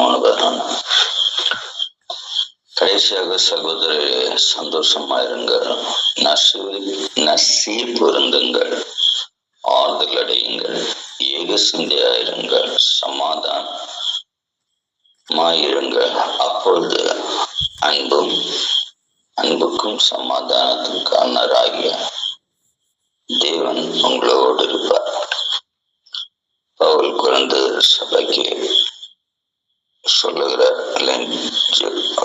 கொரிந்தியர் பதிமூணு பதினொன்று கடைசியாக சகோதரரே நசு நசீர் பொருந்துங்கள் ஆறுதல் அடையுங்கள். ஏக சிந்தையாயிருங்கள். சமாதானமாயிருங்கள் அப்பொழுது அன்பும் அன்புக்கும் சமாதானத்துக்கான காரணராகிய தேவன் உங்களோடு இருப்பார். பவுல் குழந்தை சபைக்கு சொல்லுகிற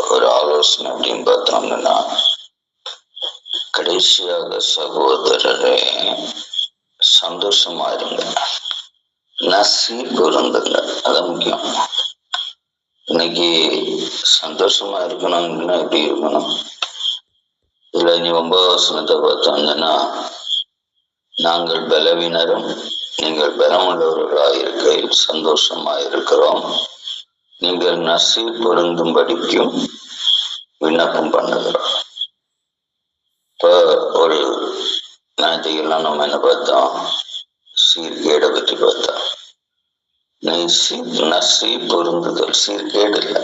ஒரு ஆலோசனை அப்படின்னு பார்த்தோம்னா கடைசியாக சகோதரரே சந்தோஷமா இருங்க. நசீப் இருந்துங்க. அது முக்கியம். இன்னைக்கு சந்தோஷமா இருக்கணும்னா எப்படி இருக்கணும்? இதுல நீ ஒன்பது வசனத்தை பார்த்தோம்னா நாங்கள் பலவீனரும் நீங்கள் பலமுள்ளவர்களாக இருக்கையில் சந்தோஷமா இருக்கிறோம். நீங்கள் நசி பொருந்தும்படிக்கும் விண்ணப்பம் பண்ணுகிறோம். இப்போ ஒரு ஞாயிற்றுக்கெல்லாம் நம்ம என்ன பார்த்தோம்? சீர்கேடை பற்றி பார்த்தோம். நெசி நசி பொருந்துதல் சீர்கேடு இல்லை.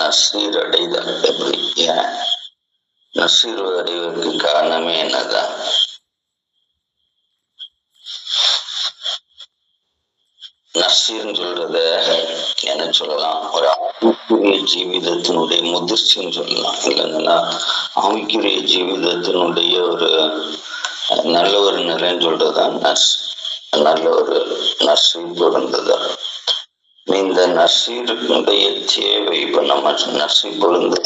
நசீர் அடைதல் எப்படி? ஏன்? நசீர் அடைவதற்கு காரணமே என்னதான்? நசீர்னு சொல்றத என்ன சொல்லலாம். ஒரு ஆவிக்குரிய ஜீவிதத்தினுடைய முதிர்ச்சின்னு சொல்லலாம். இல்லைங்கன்னா ஆவிக்குரிய ஜீவிதத்தினுடைய ஒரு நல்ல ஒரு நிலைன்னு சொல்றதுதான் நர்ஸ். நல்ல ஒரு நர்ஸிங் பொருந்ததா. இந்த நர்சீருடைய தேவை இப்ப நம்ம நர்ஸிங் பொருந்து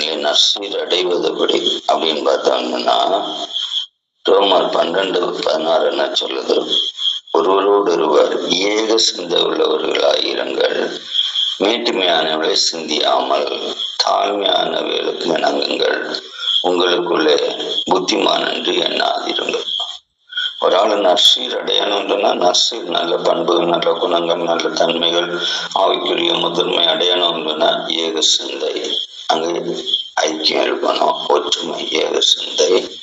நர்சீர் அடைவதுபடி அப்படின்னு பார்த்தாங்கன்னா ரோமர் பன்னெண்டு பதினாறு என்ன சொல்லுது. ஒருவரோடு ஒருவர் ஏக சிந்த உள்ளவர்களாயிருங்கள் மேட்டுமையானவளை சிந்தியாமல் தாழ்மையானவர்களுக்கு இணங்குங்கள் உங்களுக்குள்ளே புத்திமான் என்று எண்ணாதிருங்கள். ஒரு ஆள் நர்சீர் அடையணும்னா நர்சீர் நல்ல பண்புகள் நல்ல குணங்கள் நல்ல தன்மைகள் ஆவிக்குரிய முதன்மை அடையணும்னா ஏக சிந்தை. அங்கே ஐக்கியம் இருக்கணும். ஒற்றுமை ஏக சிந்தை.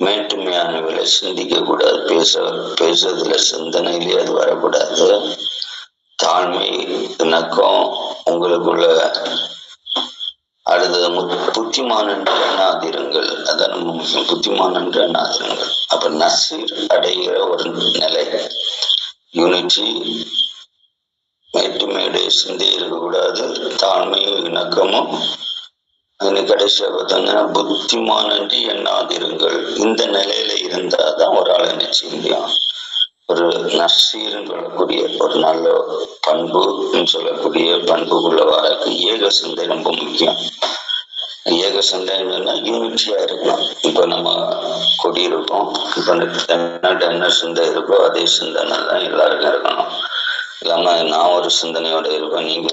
மேட்டுமையானவர்களை சிந்திக்க கூடாது பேச பேசுறதுல சிந்தனையிலே அது வரக்கூடாது. தாழ்மை இணக்கம் உங்களுக்குள்ள அடுத்தது புத்திமான் என்று எண்ணாதிருங்கள். அதான் முக்கியம் புத்திமான் என்று எண்ணாதிருங்கள். அப்ப நசீர் அடைகிற ஒரு நிலை. யூனிட்டி மேட்டுமையுடைய சிந்தி இருக்கக்கூடாது. தாழ்மையும் இணக்கமும் அது கடைசியா பார்த்தாங்கன்னா புத்திமான் என்று எண்ணாதிருங்கள். இந்த நிலையில இருந்தாதான் ஒரு ஆள் என்ன செய்ய முடியும் ஒரு நர்சீர்னு சொல்லக்கூடிய ஒரு நல்ல பண்புன்னு சொல்லக்கூடிய பண்புக்குள்ள வரக்கு ஏக சிந்தை ரொம்ப முக்கியம். ஏக சிந்தைன்னா யூனிட்டியா இருக்கணும் இப்போ நம்ம குடியிருக்கோம் இப்போ என்னட்ட என்ன சிந்தை இருக்கோ அதே சிந்தனை தான் எல்லாருக்கும் இருக்கணும் இல்லாம நான் ஒரு சிந்தனையோட இருப்பேன் நீங்க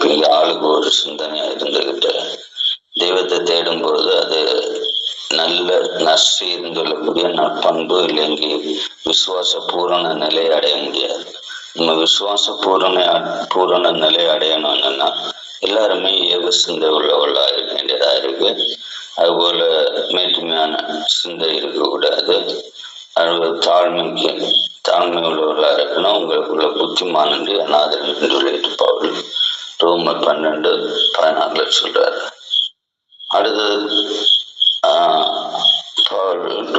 பெரிய ஆளுக்கு ஒரு சிந்தனையா இருந்துகிட்டு தெய்வத்தை தேடும் பொழுது அது நல்ல நர்சீர்னு சொல்லக்கூடிய நற்பண்பு இல்லைங்கி விசுவாச பூரண நிலையை அடைய முடியாது. நம்ம விசுவாச பூரண பூரண நிலை அடையணும்னா எல்லாருமே ஏக சிந்தை உள்ளவர்களா இருக்க வேண்டியதா இருக்கு. அதுபோல மேட்டுமையான சிந்தை இருக்கக்கூடாது. அது தாழ்மைக்கு தாழ்மை உள்ளவர்களா இருக்கணும். உங்களுக்குள்ள புத்திமான் என்று சொல்லிட்டு பாவல் ரோமர் பன்னெண்டு பதினாறுல சொல்றாரு. அடுத்தது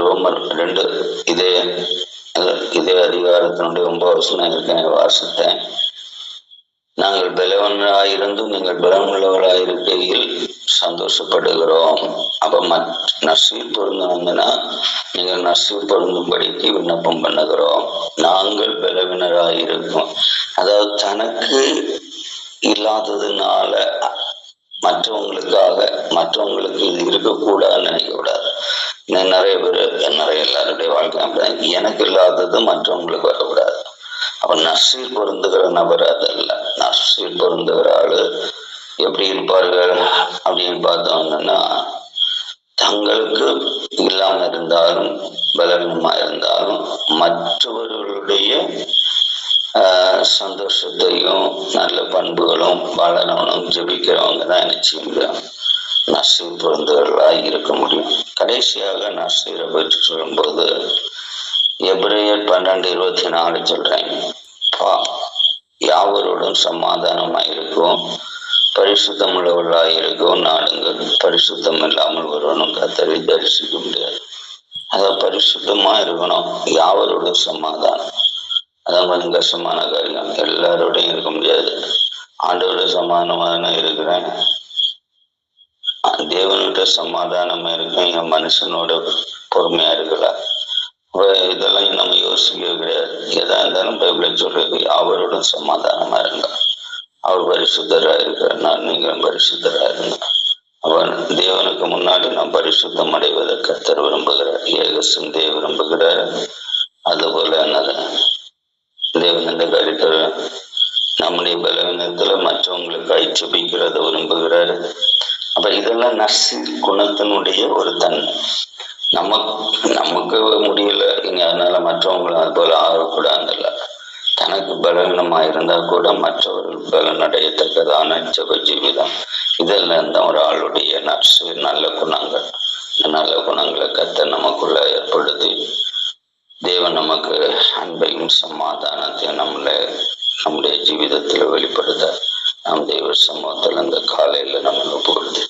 ரோமர் ரெண்டு இதே இதே அதிகாரத்தினுடைய ஒன்பது வருஷம் இருக்கேன் வாசித்தேன். நாங்கள் பலவனாயிருந்து நீங்கள் பலமுள்ளவராயிருக்கையில் சந்தோஷப்படுகிறோம். அப்ப மத் நர்சீர் பொருந்தணுங்கன்னா நீங்கள் நசீல் பொருந்தும்படிக்கு விண்ணப்பம் பண்ணுகிறோம். நாங்கள் பலவினராயிருக்கோம் அதாவது தனக்கு இல்லாததுனால மற்றவங்களுக்காக மற்றவங்களுக்கு இது இருக்கக்கூடாதுன்னு நினைக்கக்கூடாது நிறைய பேர் நிறைய எல்லாருடைய வாழ்க்கை அப்படிதான். எனக்கு இல்லாதது மற்றவங்களுக்கு வரக்கூடாது. அப்ப நர்சில் பொருந்துகிற நபர் அதல்ல. நர்சீர் பொருந்துகிற ஆளு எப்படி இருப்பார்கள் அப்படின்னு பார்த்தோம்னா தங்களுக்கு இல்லாம இருந்தாலும் பலவீனமா இருந்தாலும் மற்றவர்களுடைய சந்தோஷத்தையும் நல்ல பண்புகளும் வளரணும் ஜபிக்கிறவங்க தான் என்ன செய்ய முடியும் பொருந்துகளாக இருக்க முடியும். கடைசியாக நர்சீரை பற்றி சொல்லும்போது எப்ரேயர் பன்னெண்டு இருபத்தி நாலு சொல்றேன். பா யாவரோடும் சமாதானமாக இருக்கும் பரிசுத்தம் உள்ளவர்களாக இருக்கும் நாடுங்கள் பரிசுத்தம் இல்லாமல் ஒருவனும் கத்தரை தரிசிக்க முடியாது. அதான் பரிசுத்தமா இருக்கணும். யாவரோட சமாதானம். அதான் கொஞ்சம் கஷ்டமான காரியம் எல்லாரோடையும் இருக்க முடியாது. ஆண்டோட சமாதானமான இருக்கிறேன். தேவன்கிட்ட சமாதானமா இருக்கேன் என் மனுஷனோட பொறுமையா இருக்கலாம் இதெல்லாம் நம்ம யோசிக்கவே கிடையாது. எதா இருந்தாலும் பைபிள் சொல்றது அவரோட சமாதானமா இருங்க. அவர் பரிசுத்தரா இருக்கிறார். நான் பரிசுத்தரா இருங்க. அவன் தேவனுக்கு முன்னாடி நாம் பரிசுத்தம் அடைவதை கத்தர் விரும்புகிறார். ஏக தேவ விரும்புகிறார். அதுபோல என்ன தேவன் இந்த நம்முடைய பலவீனத்துல மற்றவங்களுக்கு ஐச்சபிக்கிறத விரும்புகிறாரு. அப்ப இதெல்லாம் நர்சிங் குணத்தினுடைய ஒரு தன்மை. நமக்கு நமக்கு முடியல. இங்க அதனால மற்றவங்களும் அது போல ஆகக்கூடாதுல்ல தனக்கு பலவீனமா இருந்தா கூட மற்றவர்கள் பலன் அடையத்தக்கதான ஜப ஜீவிதம். இதெல்லாம் தான் ஒரு ஆளுடைய நர்சு நல்ல குணங்கள். நல்ல குணங்களை கத்த நமக்குள்ள ஏற்படுத்தி தேவன் நமக்கு அன்பையும் சமாதானத்தையும் நம்மள நம்முடைய ஜீவிதத்தில் வெளிப்படுத்த நாம் தெய்வ சமூகத்தில் அந்த காலையில் நம்ம ஒப்பு கொடுத்து